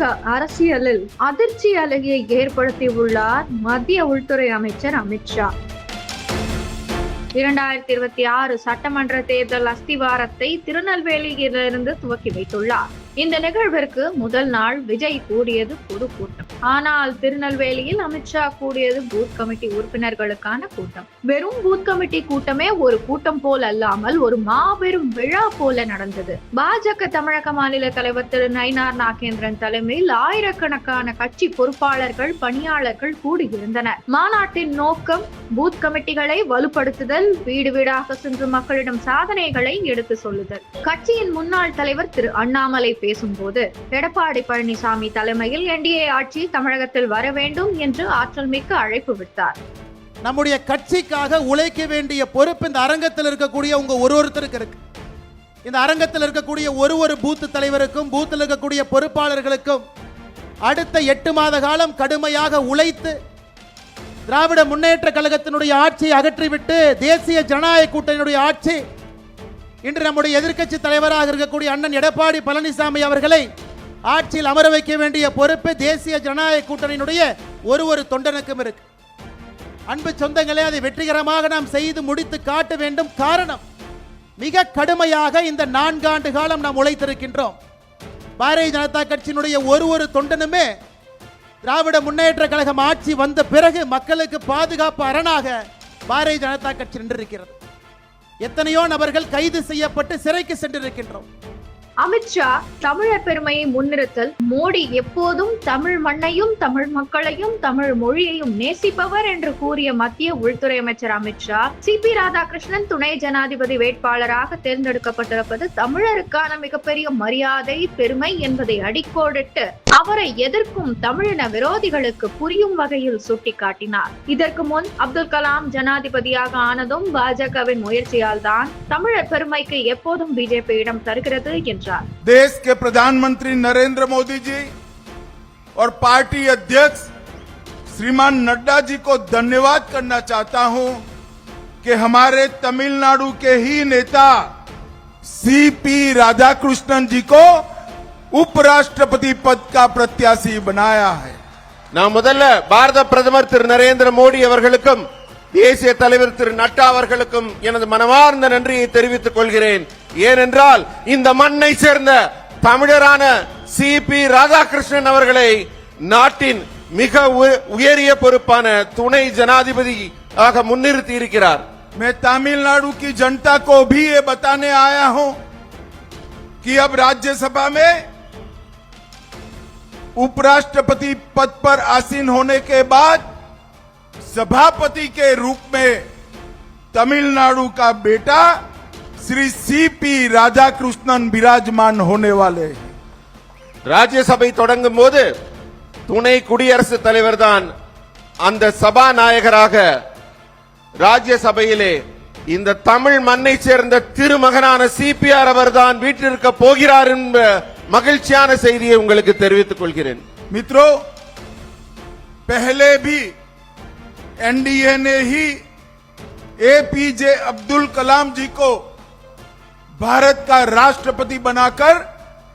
தமிழக அரசியலில் அதிர்ச்சி அலையை ஏற்படுத்தியுள்ளார் மத்திய உள்துறை அமைச்சர் அமித்ஷா இரண்டாயிரத்தி இருபத்தி ஆறு சட்டமன்ற தேர்தல் அஸ்திவாரத்தை திருநெல்வேலியிலிருந்து துவக்கி வைத்துள்ளார். இந்த நிகழ்விற்கு முதல் நாள் விஜய் கூடியது பொது கூட்டம். ஆனால் திருநெல்வேலியில் அமித்ஷா கூடியது பூத் கமிட்டி உறுப்பினர்களுக்கான கூட்டம். வெறும் பூத் கமிட்டி கூட்டமே ஒரு கூட்டம் போல் அல்லாமல் ஒரு மாபெரும் விழா போல நடந்தது. பாஜக தமிழக மாநில தலைவர் திரு நயினார் நாகேந்திரன் தலைமையில் ஆயிரக்கணக்கான கட்சி பொறுப்பாளர்கள் பணியாளர்கள் கூடியிருந்தனர். மாநாட்டின் நோக்கம் பூத் கமிட்டிகளை வலுப்படுத்துதல் வீடு வீடாக சென்று மக்களிடம் சாதனைகளை எடுத்து சொல்லுதல். கட்சியின் முன்னாள் தலைவர் திரு அண்ணாமலை பேசும்போது எடப்பாடி பழனிசாமி தலைமையில் என்டிஏ ஆட்சி தமிழகத்தில் வர வேண்டும் என்று ஆற்றல் மிக்க அழைப்பு விடுத்தார். நம்முடைய கட்சிக்காக உழைக்க வேண்டிய பொறுப்பு இந்த அரங்கத்தில் இருக்கக்கூடிய உங்க ஒரு ஒருத்தருக்கு இருக்கு. இந்த அரங்கத்தில் இருக்கக்கூடிய ஒரு ஒரு பூத்து தலைவருக்கும் பூத்தில் இருக்கக்கூடிய பொறுப்பாளர்களுக்கும் அடுத்த எட்டு மாத காலம் கடுமையாக உழைத்து திராவிட முன்னேற்ற கழகத்தினுடைய ஆட்சியை அகற்றிவிட்டு தேசிய ஜனநாயக கூட்டணியுடைய ஆட்சி இன்று நம்முடைய எதிர்க்கட்சி தலைவராக இருக்கக்கூடிய அண்ணன் எடப்பாடி பழனிசாமி அவர்களை ஆட்சியில் அமர வைக்க வேண்டிய பொறுப்பு தேசிய ஜனநாயக கூட்டணியினுடைய ஒரு ஒரு தொண்டனுக்கும் இருக்கு. அன்பு சொந்தங்களே அதை வெற்றிகரமாக நாம் செய்து முடித்து காட்ட வேண்டும் காரணம் மிக கடுமையாக இந்த நான்காண்டு காலம் நாம் உழைத்திருக்கின்றோம். பாரதிய ஜனதா கட்சியினுடைய ஒரு ஒரு தொண்டனுமே திராவிட முன்னேற்ற கழகம் ஆட்சி வந்த பிறகு மக்களுக்கு பாதுகாப்பு அரணாக பாரதிய ஜனதா கட்சி நின்றிருக்கிறது. எத்தனையோ நபர்கள் கைது செய்யப்பட்டு சிறைக்கு சென்றிருக்கின்றோம். அமித்ஷா தமிழர் பெருமையை முன்னிறுத்தல் மோடி எப்போதும் தமிழ் மண்ணையும் தமிழ் மக்களையும் தமிழ் மொழியையும் நேசிப்பவர் என்று கூறிய மத்திய உள்துறை அமைச்சர் அமித்ஷா சி பி ராதாகிருஷ்ணன் துணை ஜனாதிபதி வேட்பாளராக தேர்ந்தெடுக்கப்பட்டிருப்பது தமிழருக்கான மிகப்பெரிய மரியாதை பெருமை என்பதை அடிக்கோடிட்டு அவரை எதிர்க்கும் தமிழின விரோதிகளுக்கு புரியும் வகையில் சுட்டிக்காட்டினார் இதற்கு முன் அப்துல் கலாம் ஜனாதிபதியாக ஆனதும் பாஜகவின் முயற்சியால் தான் தமிழர் பெருமைக்கு எப்போதும் பிஜேபி இடம் தருகிறது என்றார் देश के प्रधानमंत्री नरेंद्र मोदी जी और पार्टी अध्यक्ष श्रीमान नड्डा जी को धन्यवाद करना चाहता हूं कि हमारे तमिलनाडु के ही नेता सीपी राधाकृष्णन जी को उपराष्ट्रपति पद का प्रत्याशी बनाया है நான் முதல்ல பாரத பிரதமர் திரு நரேந்திர மோடி அவர்களுக்கும் தேசிய தலைவர் திரு நட்டா அவர்களுக்கும் எனது மனமார்ந்த நன்றியை தெரிவித்துக் கொள்கிறேன் ஏனென்றால் இந்த மண்ணை சேர்ந்த தமிழரான சி பி ராதாகிருஷ்ணன் அவர்களை நாட்டின் மிக உய- உயரிய பொறுப்பான துணை ஜனாதிபதி ஆக முன்னிறுத்தி இருக்கிறார் मैं तमिलनाडु की जनता को भी ये बताने आया हूं कि अब राज्यसभा में उपराष्ट्रपति पद पर आसीन होने के बाद सभापति के रूप में तमिलनाडु का बेटा श्री सीपी राधाकृष्णन विराजमान होने वाले हैं ராஜ்யசபை தொடங்கும் போது துணை குடியரசுத் தலைவர் தான் அந்த சபாநாயகராக ராஜ்யசபையிலே இந்த தமிழ் மண்ணை சேர்ந்த திருமகனான சிபிஆர் அவர்தான் வீட்டிருக்க போகிறார் என்ற மகிழ்ச்சியான செய்தியை உங்களுக்கு தெரிவித்துக் கொள்கிறேன் मित्रों पहले भी एनडीए ने ही एपीजे अब्दुल कलाम जी को भारत का राष्ट्रपति बनाकर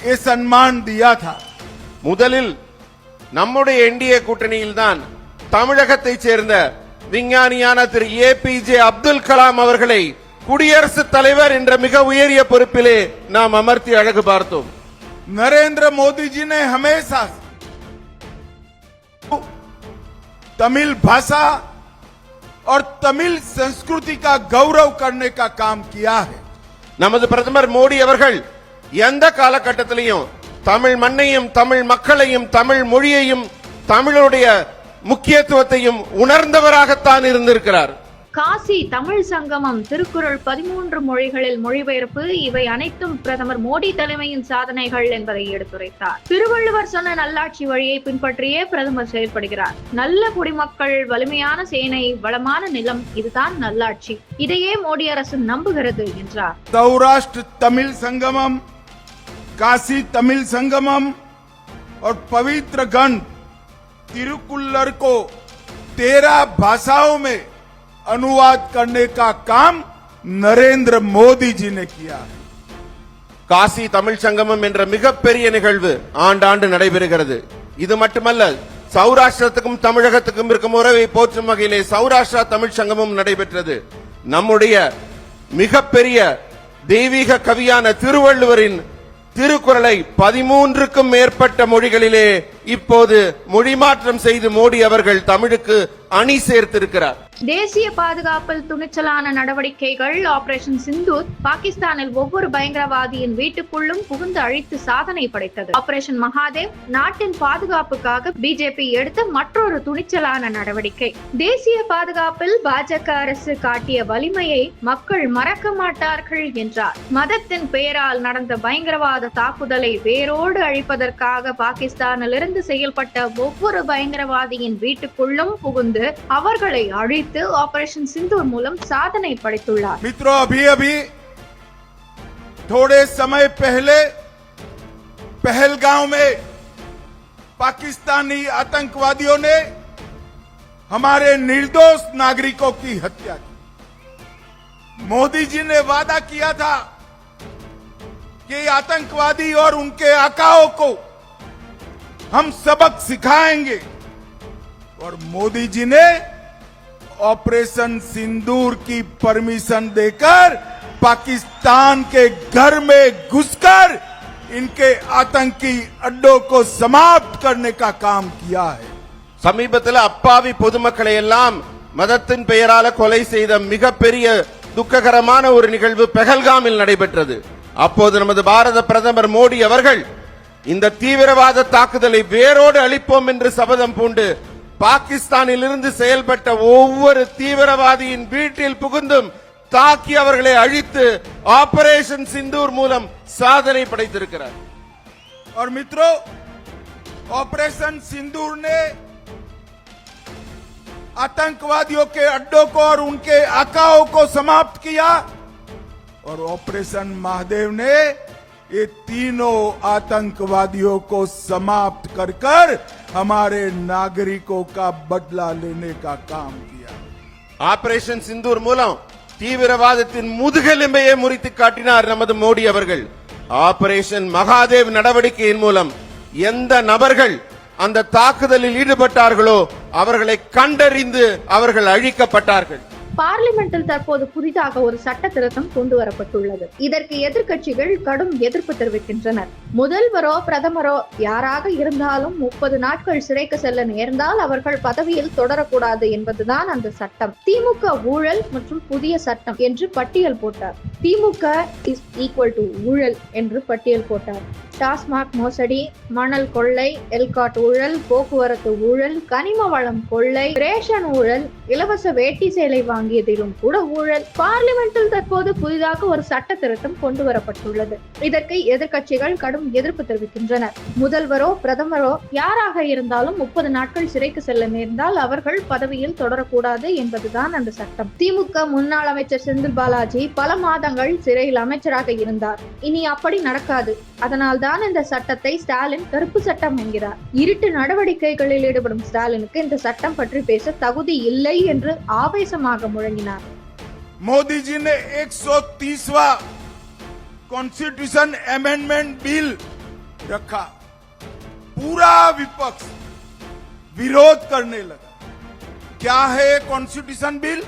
ये सम्मान दिया था முதலில் நம்முடைய என்டிஏ கூட்டணியில் தான் தமிழகத்தைச் சேர்ந்த விஞ்ஞானியான திரு ஏபிஜே அப்துல் கலாம் அவர்களை குடியரசுத் தலைவர் என்ற மிக உயரிய பொறுப்பிலே நாம் அமர்த்தி அழகு பார்த்தோம் नरेंद्र मोदी जी ने हमेशा तमिल भाषा और तमिल संस्कृति का गौरव करने का काम किया है நமது பிரதமர் மோடி அவர்கள் எந்த காலகட்டத்திலையும் தமிழ் மண்ணையும் தமிழ் மக்களையும் தமிழ் மொழியையும் தமிழுடைய முக்கியத்துவத்தையும் உணர்ந்தவராகத்தான் இருந்திருக்கிறார் காசி தமிழ் சங்கமம் திருக்குறள் பதிமூன்று மொழிகளில் மொழிபெயர்ப்பு இவை அனைத்தும் பிரதமர் மோடி தலைமையின் சாதனைகள் என்பதை எடுத்துரைத்தார் திருவள்ளுவர் சொன்ன நல்லாட்சி வழியை பின்பற்றியே பிரதமர் செயல்படுகிறார் நல்ல குடிமக்கள் வலிமையான சேனை வளமான நிலம் இதுதான் நல்லாட்சி இதையே மோடி அரசு நம்புகிறது என்றார் सौराष्ट्र तमिल संगमम काशी तमिल संगमम और पवित्र गंध तिरुकुल्लर को तेरह भाषाओं में अनुवाद करने का काम नरेंद्र मोदी जी ने किया है காசி தமிழ் சங்கமம் என்ற மிகப்பெரிய நிகழ்வு ஆண்டாண்டு நடைபெறுகிறது இது மட்டுமல்ல சௌராஷ்டிரத்துக்கும் தமிழகத்துக்கும் இருக்கும் உறவை போற்றும் வகையிலே சௌராஷ்டிரா தமிழ் சங்கமம் நடைபெற்றது நம்முடைய மிகப்பெரிய தெய்வீக கவியான திருவள்ளுவரின் திருக்குறளை பதிமூன்றுக்கும் மேற்பட்ட மொழிகளிலே இப்போது மொழிமாற்றம் செய்து மோடி அவர்கள் தமிழுக்கு அணி சேர்த்திருக்கிறார் தேசிய பாதுகாப்பில் துணிச்சலான நடவடிக்கைகள். ஆபரேஷன் சிந்தூர் பாகிஸ்தானில் ஒவ்வொரு பயங்கரவாதியின் வீட்டுக்குள்ளும் புகுந்து அழித்து சாதனை படைத்தது. ஆபரேஷன் மகாதேவ் நாட்டின் பாதுகாப்புக்காக பிஜேபி எடுத்த மற்றொரு துணிச்சலான நடவடிக்கை. தேசிய பாதுகாப்பில் பாஜக அரசு காட்டிய வலிமையை மக்கள் மறக்க மாட்டார்கள் என்றார். மதத்தின் பெயரால் நடந்த பயங்கரவாத தாக்குதலை வேரோடு அழிப்பதற்காக பாகிஸ்தானிலிருந்து செயல்பட்ட ஒவ்வொரு பயங்கரவாதியின் வீட்டுக்குள்ளும் புகுந்து அவர்களை அழித்து ஆபரேஷன் சிந்தூர் மூலம் சாதனை படைத்துள்ளார் मित्रों अभी अभी थोड़े समय पहले पहलगांव में पाकिस्तानी आतंकवादियों ने हमारे निर्दोष नागरिकों की हत्या की मोदी जी ने वादा किया था कि आतंकवादी और उनके आकाओं को हम सबक सिखाएंगे और मोदी जी ने ऑपरेशन सिंदूर की परमिशन देकर पाकिस्तान के घर में घुसकर इनके आतंकी अड्डों को समाप्त करने का काम किया है சமீபத்தில் அப்பாவி பொதுமக்களை எல்லாம் மதத்தின் பெயரால கொலை செய்த மிகப்பெரிய துக்ககரமான ஒரு நிகழ்வு பெஹல்காமில் நடைபெற்றது அப்போது நமது பாரத பிரதமர் மோடி அவர்கள் இந்த தீவிரவாத தாக்குதலை வேரோடு அழிப்போம் என்று சபதம் பூண்டு பாகிஸ்தானில் இருந்து செயல்பட்ட ஒவ்வொரு தீவிரவாதியின் வீட்டில் புகுந்தும் தாக்கி அவர்களை அழித்து ஆபரேஷன் சிந்தூர் மூலம் சாதனை படைத்திருக்கிறார் और मित्रों ऑपरेशन सिंदूर ने आतंकवादियों के अड्डों को और उनके आकाओं को समाप्त किया और ऑपरेशन महादेव ने ये तीनों आतंकवादियों को समाप्त कर कर हमारे नागरिकों का बदला लेने का काम किया ஆபரேஷன் சிந்தூர் மூலம் தீவிரவாதத்தின் முதுகெலும்பையே முறித்து காட்டினார் நமது மோடி அவர்கள் ஆபரேஷன் மகாதேவ் நடவடிக்கையின் மூலம் எந்த நபர்கள் அந்த தாக்குதலில் ஈடுபட்டார்களோ அவர்களை கண்டறிந்து அவர்கள் அழிக்கப்பட்டார்கள் பார்லிமெண்டில் தற்போது புதிதாக ஒரு சட்ட திருத்தம் கொண்டு வரப்பட்டுள்ளது இதற்கு எதிர்க்கட்சிகள் கடும் எதிர்ப்பு தெரிவிக்கின்றனர். முதல்வரோ பிரதமரோ யாராக இருந்தாலும் முப்பது நாட்கள் சிறைக்கு செல்ல நேர்ந்தால் அவர்கள் பதவியில் தொடரக்கூடாது என்பதுதான் அந்த சட்டம். திமுக ஊழல் மற்றும் புதிய சட்டம் என்று பட்டியல் போட்டார். திமுக இஸ் ஈக்குவல் டு ஊழல் என்று பட்டியல் போட்டார். டாஸ்மாக் மோசடி மணல் கொள்ளை எல்காட் ஊழல் போக்குவரத்து ஊழல் கனிம வளம் கொள்ளை ரேஷன் ஊழல் இலவச வேட்டி சேலை வாங்கியதிலும் கூட ஊழல். பார்லிமெண்டில் தற்போது புதிதாக ஒரு சட்ட திருத்தம் கொண்டு வரப்பட்டுள்ளது. இதற்கு எதிர்கட்சிகள் கடும் எதிர்ப்பு தெரிவிக்கின்றனர் முதல்வரோ பிரதமரோ யாராக இருந்தாலும் முப்பது நாட்கள் சிறைக்கு செல்ல நேர்ந்தால் அவர்கள் பதவியில் தொடரக்கூடாது என்பதுதான் அந்த சட்டம். திமுக முன்னாள் அமைச்சர் செந்தில் பாலாஜி பல மாதங்கள் சிறையில் அமைச்சராக இருந்தார். இனி அப்படி நடக்காது. அதனால்தான் இந்த சட்டத்தை ஸ்டாலின் கருப்பு சட்டம் என்கிறார் இருட்டு நடவடிக்கைகளில் ஈடுபடும் ஸ்டாலினுக்கு இந்த சட்டம் பற்றி பேச தகுதி இல்லை என்று ஆவேசமாக முழங்கினார் मोदी जी ने 130वां कॉन्स्टिट्यूशन अमेंडमेंट बिल रखा पूरा विपक्ष विरोध करने लगा क्या है कॉन्स्टिट्यूशन बिल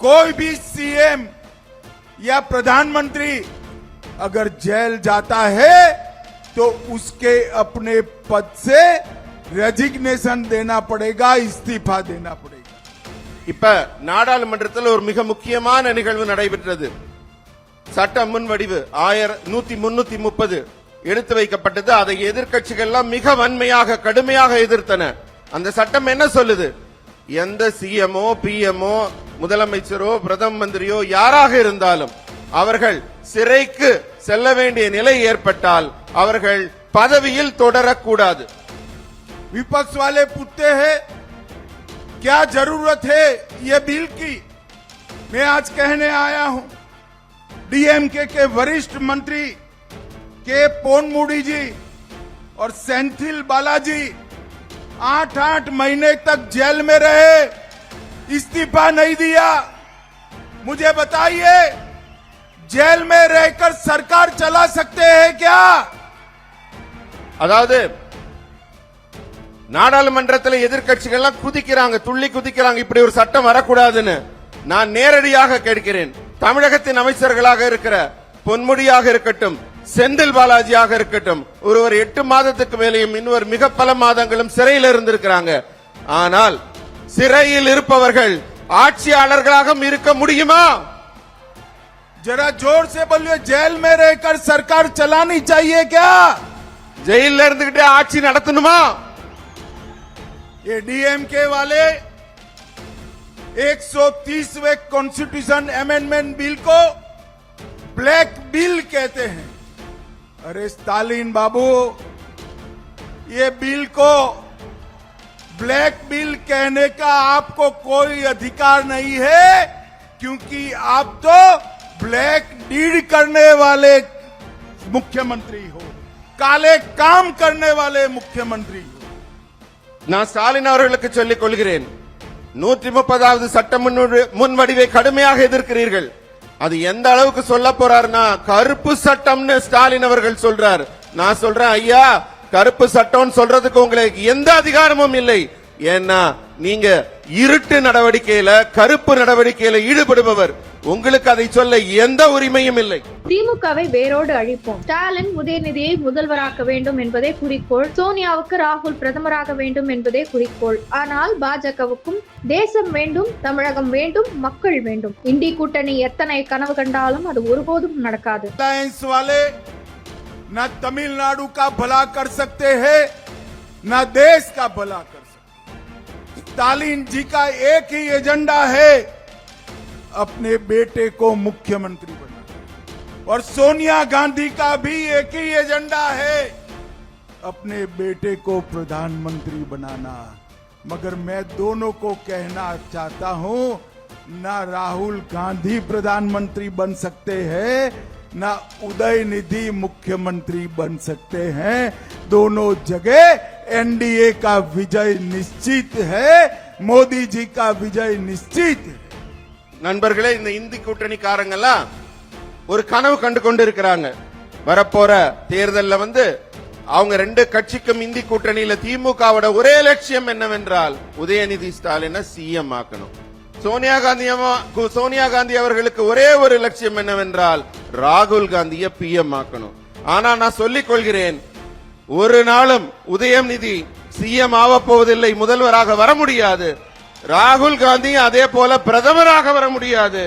कोई भी सीएम या प्रधानमंत्री अगर जेल जाता है तो उसके अपने पद से रेजिग्नेशन देना पड़ेगा इस्तीफा देना पड़ेगा இப்ப நாடாளுமன்றத்தில் ஒரு மிக முக்கியமான நிகழ்வு நடைபெற்றது சட்ட முன்வடிவு ஆயிர நூத்தி முன்னூத்தி முப்பது எடுத்து வைக்கப்பட்டது அதை எதிர்க்கட்சிகள் எல்லாம் மிக வன்மையாக கடுமையாக எதிர்த்தன அந்த சட்டம் என்ன சொல்லுது எந்த சிஎம்ஓ பிஎம்ஓ முதலமைச்சரோ பிரதம மந்திரியோ யாராக இருந்தாலும் அவர்கள் சிறைக்கு செல்ல வேண்டிய நிலை ஏற்பட்டால் அவர்கள் பதவியில் தொடரக்கூடாது विपक्ष वाले पूछते हैं क्या जरूरत है ये बिल की मैं आज कहने आया हूं डीएमके के वरिष्ठ मंत्री के पोनमुड़ी जी और सेंथिल बालाजी आठ आठ महीने तक जेल में रहे इस्तीफा नहीं दिया मुझे बताइए जेल में रहकर सरकार चला सकते हैं क्या அதாவது நாடாளுமன்றத்தில் எதிர்க்கட்சிகள்லாம் குதிக்கிறாங்க துள்ளி குதிக்கிறாங்க இப்படி ஒரு சட்டம் வரக்கூடாதுன்னு நான் நேரடியாக கேட்கிறேன் தமிழகத்தின் அமைச்சர்களாக இருக்கிற பொன்முடியாக இருக்கட்டும் செந்தில் பாலாஜியாக இருக்கட்டும் ஒருவர் எட்டு மாதத்துக்கு மேலேயும் இன்னொரு மிக பல மாதங்களும் சிறையில் இருந்திருக்கிறாங்க ஆனால் சிறையில் இருப்பவர்கள் ஆட்சியாளர்களாக இருக்க முடியுமா जरा जोर से बोलिए जेल में रहकर सरकार चलानी चाहिए क्या ஜெயில இருந்துகிட்டே ஆட்சி நடத்தணுமா ये डीएमके वाले 130वें कॉन्स्टिट्यूशन अमेंडमेंट बिल को ब्लैक बिल कहते हैं अरे स्टालिन बाबू ये बिल को ब्लैक बिल कहने का आपको कोई अधिकार नहीं है क्योंकि आप तो ब्लैक डीड करने वाले मुख्यमंत्री हो काले काम करने वाले मुख्यमंत्री हो நான் ஸ்டாலின் அவர்களுக்கு சொல்லிக் கொள்கிறேன் நூற்றி முப்பதாவது சட்ட முன்வடி- முன்வடிவை கடுமையாக எதிர்க்கிறீர்கள் அது எந்த அளவுக்கு சொல்ல போறாருன்னா கருப்பு சட்டம்னு ஸ்டாலின் அவர்கள் சொல்றார் நான் சொல்றேன் ஐயா கருப்பு சட்டம்னு சொல்றதுக்கு உங்களுக்கு எந்த அதிகாரமும் இல்லை ஏன்னா நீங்க இருட்டு நடவடிக்கையில கருப்பு நடவடிக்கையில ஈடுபடுபவர். உங்களுக்கு அதை சொல்ல எந்த உரிமையும் இல்லை. திமுகவை வேரோடு அழிப்போம். ஸ்டாலின் உதயநிதியை முதல்வராக்க வேண்டும் என்பதே குறிக்கோள். சோனியாவுக்கு ராகுல் பிரதமராக வேண்டும் என்பதே குறிக்கோள். ஆனால் பாஜகவுக்கும் தேசம் வேண்டும் தமிழகம் வேண்டும் மக்கள் வேண்டும். இந்தி கூட்டணி எத்தனை கனவு கண்டாலும் அது ஒருபோதும் நடக்காது. நா தமிழ்நாடு கா பலா கர் சக்தே ஹே? நா தேஸ் கா பலா கர் स्टालिन जी का एक ही एजेंडा है अपने बेटे को मुख्यमंत्री बनाना। और सोनिया गांधी का भी एक ही एजेंडा है अपने बेटे को प्रधानमंत्री बनाना। मगर मैं दोनों को कहना चाहता हूँ, ना राहुल गांधी प्रधानमंत्री बन सकते हैं, ना उदय निधि मुख्यमंत्री बन सकते हैं। दोनों जगह एनडीए का विजय निश्चित है मोदी जी का विजय निश्चित है நண்பர்களே இந்த இந்தி கூட்டணிக்காரங்கெல்லாம் ஒரு கனவு கண்டு கொண்டு இருக்கிறாங்க வரப்போற தேர்தல்ல வந்து அவங்க ரெண்டு கட்சிக்கும் இந்தி கூட்டணியில திமுகவோட ஒரே லட்சியம் என்னவென்றால் உதயநிதி ஸ்டாலினை சிஎம் ஆக்கணும் சோனியா காந்தி அம்மா- கு- சோனியா காந்தி அவர்களுக்கு ஒரே ஒரு லட்சியம் என்னவென்றால் ராகுல் காந்தியை பிஎம் ஆக்கணும் ஆனா நான் சொல்லிக் கொள்கிறேன் ஒரு நாளும் உதயநிதி சிஎம் ஆவப்போவதில்லை முதல்வராக வர முடியாது. ராகுல் காந்தி அதே போல பிரதமராக வர முடியாது.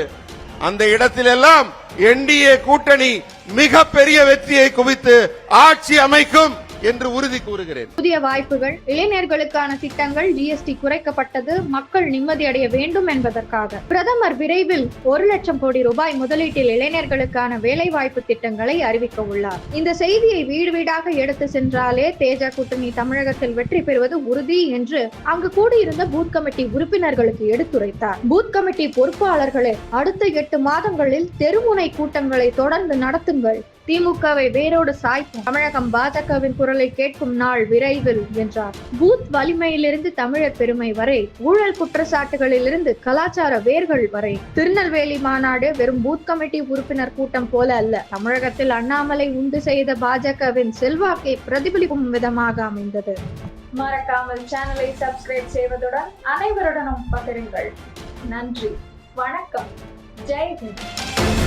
அந்த இடத்திலெல்லாம் என்டிஏ கூட்டணி மிகப்பெரிய வெற்றியை குவித்து ஆட்சி அமைக்கும். என்று உறுதி கூறுகிறேன். புதிய வாய்ப்புகள் இளைஞர்களுக்கான திட்டங்கள் ஜிஎஸ்டி குறைக்கப்பட்டது மக்கள் நிம்மதியடைய வேண்டும் என்பதற்காக. பிரதமர் விரைவில் ஒரு லட்சம் கோடி ரூபாய் முதலீட்டில் இளைஞர்களுக்கான வேலை வாய்ப்பு திட்டங்களை அறிவிக்க உள்ளார். இந்த செய்தியை வீடு வீடாக எடுத்து சென்றாலே தேஜ கூட்டணி தமிழகத்தில் வெற்றி பெறுவது உறுதி என்று அங்கு கூடியிருந்த பூத் கமிட்டி உறுப்பினர்களுக்கு எடுத்துரைத்தார். பூத் கமிட்டி பொறுப்பாளர்களே அடுத்த எட்டு மாதங்களில் தெருமுனை கூட்டங்களை தொடர்ந்து நடத்துங்கள். திமுகவை வேரோடு சாய்க்கும் தமிழகம் பாஜகவின் குரலை கேட்கும் நாள் விரைவில் என்றார். பூத் வலிமையிலிருந்து தமிழர் பெருமை வரை ஊழல் குற்றச்சாட்டுகளிலிருந்து கலாச்சார வேர்கள் வரை. திருநெல்வேலி மாநாடு வெறும் பூத் கமிட்டி உறுப்பினர் கூட்டம் போல அல்ல. தமிழகத்தில் அண்ணாமலை உண்டு செய்த பாஜகவின் செல்வாக்கை பிரதிபலிக்கும் விதமாக அமைந்தது. மறக்காமல் சேனலை சப்ஸ்கிரைப் செய்வதுடன் அனைவருடனும் பகிருங்கள். நன்றி. வணக்கம். ஜெய் ஹிந்த்.